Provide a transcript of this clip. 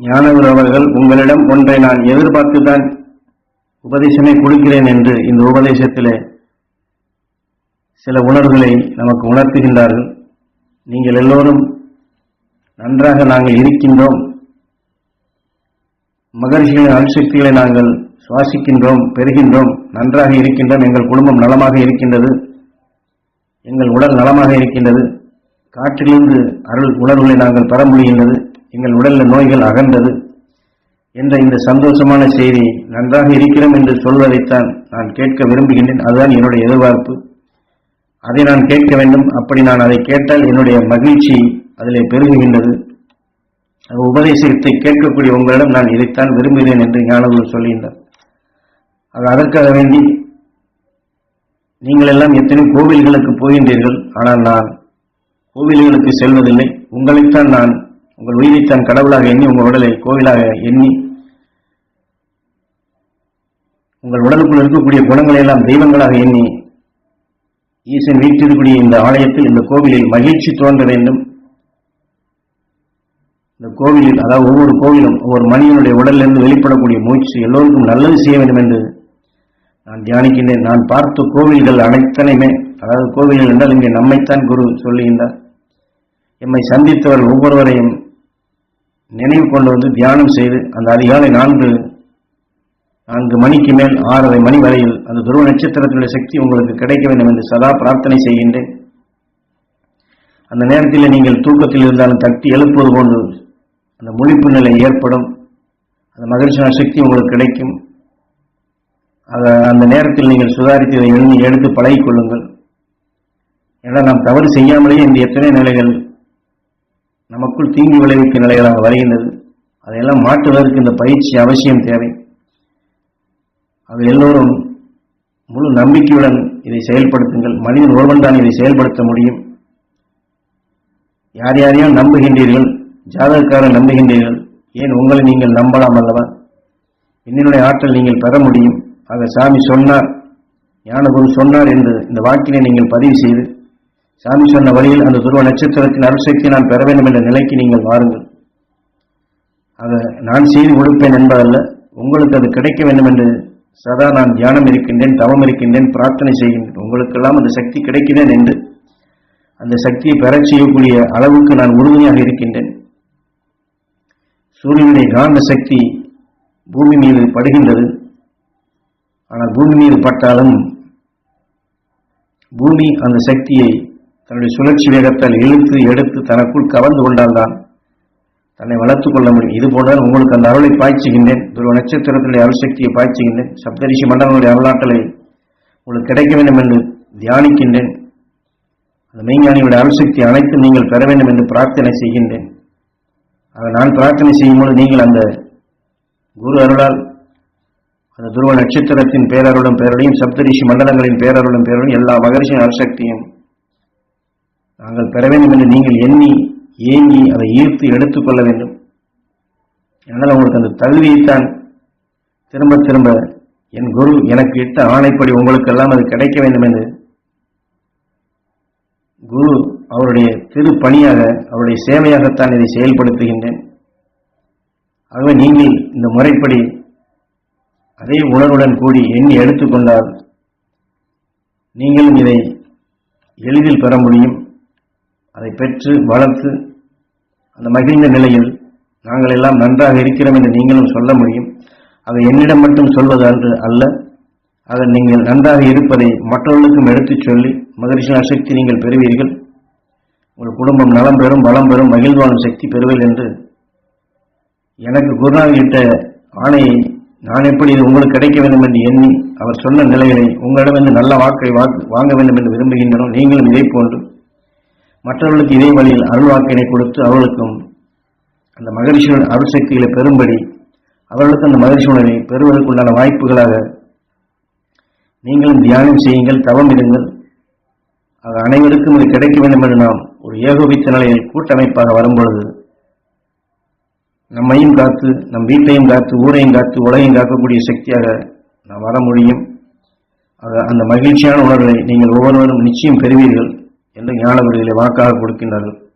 ஞானவர் அவர்கள் உங்களிடம் ஒன்றை நான் எதிர்பார்த்துதான் உபதேசமே கொடுக்கிறேன் என்று இந்த உபதேசத்திலே சில உணர்வுகளை நமக்கு உணர்த்துகின்றார்கள். நீங்கள் எல்லோரும் நன்றாக நாங்கள் இருக்கின்றோம். மகர்ஷிகளின் அணுசக்திகளை நாங்கள் சுவாசிக்கின்றோம் பெறுகின்றோம். நன்றாக இருக்கின்றோம். எங்கள் குடும்பம் நலமாக இருக்கின்றது. எங்கள் உடல் நலமாக இருக்கின்றது. காற்றிலிருந்து அருள் உணர்வுகளை நாங்கள் பெற முடிகின்றது. எங்கள் உடலில் நோய்கள் அகன்றது என்ற இந்த சந்தோஷமான செய்தி நன்றாக இருக்கிறோம் என்று சொல்வதைத்தான் நான் கேட்க விரும்புகின்றேன். அதுதான் என்னுடைய எதிர்பார்ப்பு. அதை நான் கேட்க வேண்டும். அப்படி நான் அதை கேட்டால் என்னுடைய மகிழ்ச்சி அதிலே பெருகுகின்றது. உபதேசத்தை கேட்கக்கூடிய உங்களிடம் நான் இதைத்தான் விரும்புகிறேன் என்று ஞானகுரு சொல்கின்றார். அது அதற்காக வேண்டி நீங்கள் எல்லாம் எத்தனை கோவில்களுக்கு போகின்றீர்கள். ஆனால் நான் கோவில்களுக்கு செல்வதில்லை. உங்களைத்தான் நான் உங்கள் உயிரைத்தான் கடவுளாக எண்ணி உங்கள் உடலை கோவிலாக எண்ணி உங்கள் உடலுக்குள் இருக்கக்கூடிய குணங்களை எல்லாம் தெய்வங்களாக எண்ணி ஈசன் வீட்டிற்குரிய இந்த ஆலயத்தில் இந்த கோவிலில் மகிழ்ச்சி தோன்ற வேண்டும். இந்த கோவிலில் அதாவது ஒவ்வொரு கோவிலும் ஒவ்வொரு மனிதனுடைய உடலிலிருந்து வெளிப்படக்கூடிய மூச்சு எல்லோருக்கும் நல்லது செய்ய வேண்டும் என்று நான் தியானிக்கின்றேன். நான் பார்த்த கோவில்கள் அனைத்தனையுமே அதாவது கோவில்கள் என்றால் இங்கே நம்மைத்தான் குரு சொல்லுகின்றார். எம்மை சந்தித்தவர் ஒவ்வொருவரையும் நினைவு கொண்டு வந்து தியானம் செய்து அந்த அதிகாலை நான்கு நான்கு மணிக்கு மேல் ஆறரை மணி வரையில் அந்த துருவ நட்சத்திரத்தினுடைய சக்தி உங்களுக்கு கிடைக்க வேண்டும் என்று சதா பிரார்த்தனை செய்கின்றேன். அந்த நேரத்தில் நீங்கள் தூக்கத்தில் இருந்தாலும் தட்டி எழுப்புவது போன்று அந்த முழிப்பு நிலை ஏற்படும். அந்த மகிழ்ச்சியான சக்தி உங்களுக்கு கிடைக்கும். அதை அந்த நேரத்தில் நீங்கள் சுதாரித்து இதை எடுத்து பழகிக்கொள்ளுங்கள். ஏன்னா நாம் தவறு செய்யாமலேயே இந்த எத்தனை நிலைகள் நமக்குள் தீங்கு விளைவிக்கும் நிலைகளாக வருகின்றது. அதையெல்லாம் மாற்றுவதற்கு இந்த பயிற்சி அவசியம் தேவை. அது எல்லோரும் முழு நம்பிக்கையுடன் இதை செயல்படுத்துங்கள். மனிதன் ஒருவன் தான் இதை செயல்படுத்த முடியும். யார் யாரையும் நம்புகின்றீர்கள்? ஜாதகக்காரன் நம்புகின்றீர்கள். ஏன் உங்களை நீங்கள் நம்பலாம் அல்லவா? என்னுடைய ஆற்றல் நீங்கள் பெற முடியும். ஆக சாமி சொன்னார் ஞானகுரு சொன்னார் என்று இந்த வாக்கினை நீங்கள் பதிவு செய்து சாமி சொன்ன வழியில் அந்த துருவ நட்சத்திரத்தின் அருசக்தி நான் பெற வேண்டும் என்ற நிலைக்கு நீங்கள் வாருங்கள். அதை நான் செய்து கொடுப்பேன் என்பதல்ல உங்களுக்கு அது கிடைக்க வேண்டும் என்று சதா நான் தியானம் இருக்கின்றேன் தவம் இருக்கின்றேன் பிரார்த்தனை செய்கின்றேன். உங்களுக்கெல்லாம் அந்த சக்தி கிடைக்கிறேன் என்று அந்த சக்தியை பெறச் செய்யக்கூடிய அளவுக்கு நான் உறுதுணையாக இருக்கின்றேன். சூரியனுடைய காந்த சக்தி பூமி மீது படுகின்றது. ஆனால் பூமி மீது பட்டாலும் பூமி அந்த சக்தியை தன்னுடைய சுழற்சி வேகத்தால் இழுத்து எடுத்து தனக்குள் கவர்ந்து கொண்டால்தான் தன்னை வளர்த்துக் கொள்ள முடியும். இது போன்றால் உங்களுக்கு அந்த அருளை பாய்ச்சுகின்றேன். துருவ நட்சத்திரத்தினுடைய அருள் சக்தியை பாய்ச்சுகின்றேன். சப்தரிஷி மண்டலங்களுடைய அருளாற்றலை உங்களுக்கு கிடைக்க வேண்டும் என்று தியானிக்கின்றேன். அந்த மெய்ஞானியுடைய அருள் சக்தி அனைத்தும் நீங்கள் பெற வேண்டும் என்று பிரார்த்தனை செய்கின்றேன். ஆக நான் பிரார்த்தனை செய்யும்போது நீங்கள் அந்த குரு அருளால் அந்த துருவ நட்சத்திரத்தின் பேரருளும் பேரொழியும் சப்தரிஷி மண்டலங்களின் பேரருளும் பேரொழியும் எல்லா மகரிஷியின் அருசக்தியும் நாங்கள் பெற வேண்டும் என்று நீங்கள் எண்ணி ஏங்கி அதை ஈர்த்து எடுத்துக்கொள்ள வேண்டும். அதனால் உங்களுக்கு அந்த தகுதியைத்தான் திரும்ப திரும்ப என் குரு எனக்கு இட்ட ஆணைப்படி உங்களுக்கெல்லாம் அது கிடைக்க வேண்டும் என்று. குரு அவருடைய திரு பணியாக அவருடைய சேவையாகத்தான் இதை செயல்படுத்துகின்றேன். ஆகவே நீங்கள் இந்த முறைப்படி அதே உணர்வுடன் கூடி எண்ணி எடுத்துக்கொண்டால் நீங்களும் இதை எளிதில் பெற முடியும். அதை பெற்று வளர்த்து அந்த மகிழ்ந்த நிலையில் நாங்கள் எல்லாம் நன்றாக இருக்கிறோம் என்று நீங்களும் சொல்ல முடியும். அதை என்னிடம் மட்டும் சொல்வது அன்று அல்ல. அதை நீங்கள் நன்றாக இருப்பதை மற்றவர்களுக்கும் எடுத்துச் சொல்லி மகிழ்ச்சி சக்தி நீங்கள் பெறுவீர்கள். உங்கள் குடும்பம் நலம் பெறும் வளம் பெறும் மகிழ்வான சக்தி பெறுவீர்கள் என்று எனக்கு குருநாதர்கிட்ட ஆணையை நான் எப்படி இது உங்களுக்கு கிடைக்க வேண்டும் என்று எண்ணி அவர் சொன்ன நிலைகளை உங்களிடமிருந்து நல்ல வாக்கை வாங்க வேண்டும் என்று விரும்புகின்றனோ நீங்களும் இதே போன்று மற்றவர்களுக்கு இதே வழியில் அருள் வாக்கினை கொடுத்து அவர்களுக்கும் அந்த மகிழ்ச்சியுடன் அருள் சக்திகளை பெறும்படி அவர்களுக்கு அந்த மகரிஷியுடனை பெறுவதற்குண்டான வாய்ப்புகளாக நீங்களும் தியானம் செய்யுங்கள் தவம் இருங்கள். ஆக அனைவருக்கும் இது கிடைக்க வேண்டும் என்று நாம் ஒரு ஏகோபித்த நிலையில் கூட்டமைப்பாக வரும்பொழுது நம்மையும் காத்து நம் வீட்டையும் காத்து ஊரையும் காத்து உலகையும் காக்கக்கூடிய சக்தியாக நாம் வர முடியும். ஆக அந்த மகிழ்ச்சியான உணர்வை நீங்கள் ஒவ்வொருவரும் நிச்சயம் பெறுவீர்கள். என்று ஞானவர்களை வாக்காக கொடுக்கின்றார்கள்.